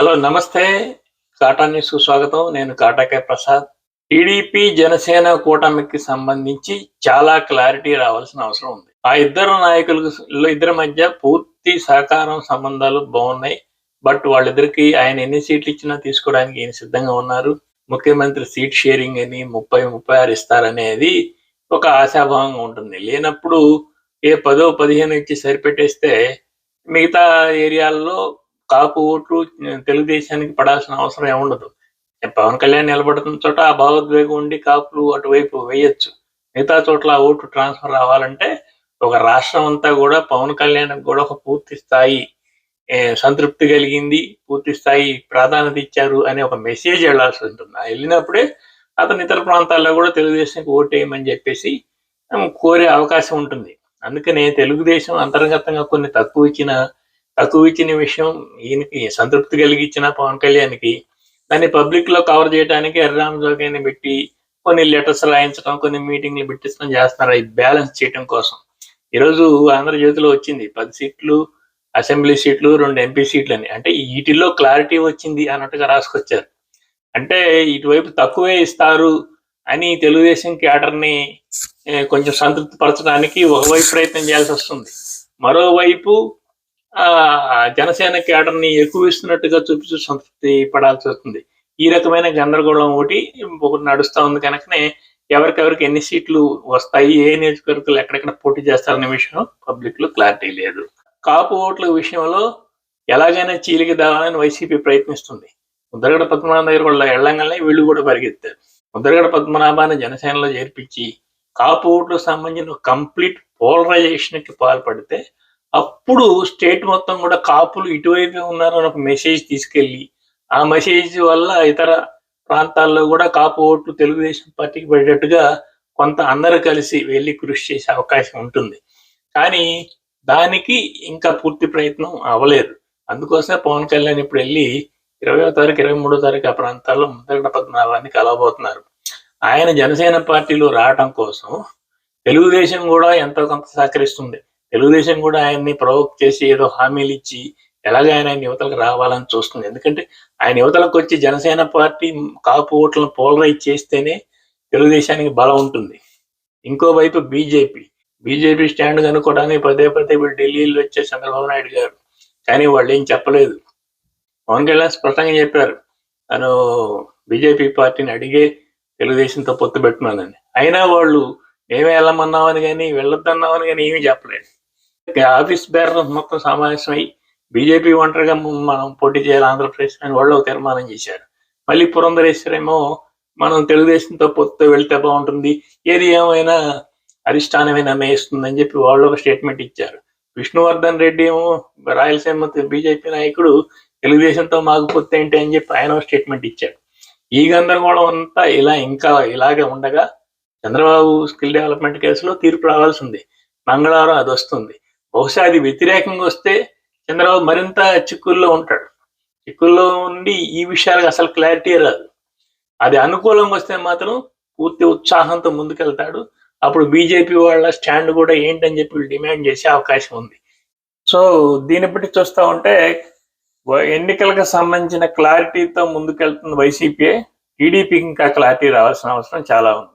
Hello నమస్తే. కాటా న్యూస్కు స్వాగతం. నేను కాటాకే ప్రసాద్. టీడీపీ జనసేన కూటమికి సంబంధించి చాలా క్లారిటీ రావాల్సిన అవసరం ఉంది. ఆ ఇద్దరు నాయకులకు ఇద్దరి మధ్య పూర్తి సహకారం సంబంధాలు బాగున్నాయి. బట్ వాళ్ళిద్దరికి ఆయన ఎన్ని సీట్లు ఇచ్చినా తీసుకోవడానికి ఈయన సిద్ధంగా ఉన్నారు. ముఖ్యమంత్రి సీట్ షేరింగ్ అని ముప్పై ముప్పై ఆరు ఇస్తారనేది ఒక ఆశాభావంగా ఉంటుంది. లేనప్పుడు ఏ పదో పదిహేను ఇచ్చి సరిపెట్టేస్తే మిగతా ఏరియాల్లో కాపు ఓట్లు తెలుగుదేశానికి పడాల్సిన అవసరం ఏముండదు. పవన్ కళ్యాణ్ నిలబడుతున్న చోట ఆ భావోద్వేగం ఉండి కాపులు అటువైపు వేయచ్చు. మిగతా చోట్ల ఆ ఓటు ట్రాన్స్ఫర్ రావాలంటే ఒక రాష్ట్రం అంతా కూడా పవన్ కళ్యాణ్ కూడా ఒక పూర్తి స్థాయి సంతృప్తి కలిగింది పూర్తి స్థాయి ప్రాధాన్యత ఇచ్చారు అనే ఒక మెసేజ్ వెళ్ళాల్సి ఉంటుంది. ఆ వెళ్ళినప్పుడే అతను ఇతర ప్రాంతాల్లో కూడా తెలుగుదేశానికి ఓటు వేయమని చెప్పేసి కోరే అవకాశం ఉంటుంది. అందుకనే తెలుగుదేశం అంతర్గతంగా కొన్ని తక్కువ ఇచ్చిన తక్కువ ఇచ్చిన విషయం ఈయనకి సంతృప్తి కలిగించిన పవన్ కళ్యాణ్కి దాన్ని పబ్లిక్లో కవర్ చేయడానికి ఎర్రామ్ జోగైని పెట్టి కొన్ని లెటర్స్ రాయించడం కొన్ని మీటింగ్లు పెట్టించడం చేస్తున్నారు. ఈ బ్యాలెన్స్ చేయడం కోసం. ఈరోజు ఆంధ్రజ్యోతిలో వచ్చింది. పది సీట్లు అసెంబ్లీ సీట్లు రెండు ఎంపీ సీట్లు అని. అంటే వీటిల్లో క్లారిటీ వచ్చింది అన్నట్టుగా రాసుకొచ్చారు. అంటే ఇటువైపు తక్కువే ఇస్తారు అని తెలుగుదేశం క్యాడర్ని కొంచెం సంతృప్తి పరచడానికి ఒకవైపు ప్రయత్నం చేయాల్సి వస్తుంది. మరోవైపు జనసేన క్యాడర్ని ఎక్కువ ఇస్తున్నట్టుగా చూపిస్తూ సంతృప్తి పడాల్సి వస్తుంది. ఈ రకమైన గందరగోళం ఒకటి ఒకటి నడుస్తూ ఉంది కనుకనే ఎవరికెవరికి ఎన్ని సీట్లు వస్తాయి ఏ నియోజకవర్గాలు ఎక్కడెక్కడ పోటీ చేస్తారనే విషయం పబ్లిక్లో క్లారిటీ లేదు. కాపు ఓట్ల విషయంలో ఎలాగైనా చీలికి దావాలని వైసీపీ ప్రయత్నిస్తుంది. ముద్రగడ పద్మనాభం దగ్గర కూడా వెళ్ళంగానే వీళ్ళు కూడా పరిగెత్తారు. ముద్రగడ పద్మనాభాన్ని జనసేనలో చేర్పించి కాపు ఓట్లకు సంబంధించిన కంప్లీట్ పోలరైజేషన్కి పాల్పడితే అప్పుడు స్టేట్ మొత్తం కూడా కాపులు ఇటువైపే ఉన్నారు అని ఒక మెసేజ్ తీసుకెళ్ళి ఆ మెసేజ్ వల్ల ఇతర ప్రాంతాల్లో కూడా కాపు ఓట్లు తెలుగుదేశం పార్టీకి పడేటట్టుగా కొంత అందరూ కలిసి వెళ్ళి కృషి చేసే అవకాశం ఉంటుంది. కానీ దానికి ఇంకా పూర్తి ప్రయత్నం అవ్వలేదు. అందుకోసమే పవన్ కళ్యాణ్ ఇప్పుడు వెళ్ళి ఇరవయో తారీఖు ఇరవై మూడో తారీఖు ఆ ప్రాంతాల్లో ముద్రగడ పద్మనాభాన్ని కలవబోతున్నారు. ఆయన జనసేన పార్టీలో రావటం కోసం తెలుగుదేశం కూడా ఎంతో కొంత సహకరిస్తుంది. తెలుగుదేశం కూడా ఆయన్ని ప్రవోక్ చేసి ఏదో హామీలు ఇచ్చి ఎలాగ ఆయన ఆయన యువతలకు రావాలని చూస్తుంది. ఎందుకంటే ఆయన యువతలకు వచ్చి జనసేన పార్టీ కాపు ఓట్లను పోలరైజ్ చేస్తేనే తెలుగుదేశానికి బలం ఉంటుంది. ఇంకోవైపు బీజేపీ. బీజేపీ స్టాండ్ కనుక్కోవడానికి పదే పదే ఇప్పుడు ఢిల్లీలో వచ్చే చంద్రబాబు నాయుడు గారు. కానీ వాళ్ళు ఏం చెప్పలేదు. పవన్ కళ్యాణ్ స్పష్టంగా చెప్పారు. తను బీజేపీ పార్టీని అడిగే తెలుగుదేశంతో పొత్తు పెట్టున్నానని. అయినా వాళ్ళు మేమే వెళ్ళమన్నామని కానీ వెళ్ళొద్దన్నామని కానీ ఏమీ చెప్పలేదు. ఆఫీస్ బేరర్స్ మొత్తం సమావేశమై బీజేపీ ఒంటరిగా మనం పోటీ చేయాలి ఆంధ్రప్రదేశ్ అని వాళ్ళు ఒక తీర్మానం చేశారు. మళ్ళీ పురంధరేశ్వరేమో మనం తెలుగుదేశంతో పొత్తు వెళ్తే బాగుంటుంది ఏది ఏమైనా అధిష్టానమైన నిర్ణయిస్తుందని చెప్పి వాళ్ళు ఒక స్టేట్మెంట్ ఇచ్చారు. విష్ణువర్ధన్ రెడ్డి ఏమో రాయలసీమ బీజేపీ నాయకుడు తెలుగుదేశంతో మాకు పొత్తు ఏంటి అని చెప్పి ఆయన ఒక స్టేట్మెంట్ ఇచ్చాడు ఈ గందరగోళం అంతా ఇలా ఇంకా ఇలాగే ఉండగా చంద్రబాబు స్కిల్ డెవలప్మెంట్ కేసులో తీర్పు రావాల్సి ఉంది. మంగళవారం అది వస్తుంది. బహుశా అది వ్యతిరేకంగా వస్తే చంద్రబాబు మరింత చిక్కుల్లో ఉంటాడు. చిక్కుల్లో ఉండి ఈ విషయాలకు అసలు క్లారిటీ రాదు. అది అనుకూలంగా వస్తే మాత్రం పూర్తి ఉత్సాహంతో ముందుకెళ్తాడు. అప్పుడు బీజేపీ వాళ్ళ స్టాండ్ కూడా ఏంటని చెప్పి డిమాండ్ చేసే అవకాశం ఉంది. సో దీన్ని బట్టి చూస్తా ఉంటే ఎన్నికలకు సంబంధించిన క్లారిటీతో ముందుకెళ్తున్న వైసీపీ. టీడీపీకి ఇంకా క్లారిటీ రావాల్సిన అవసరం చాలా ఉంది.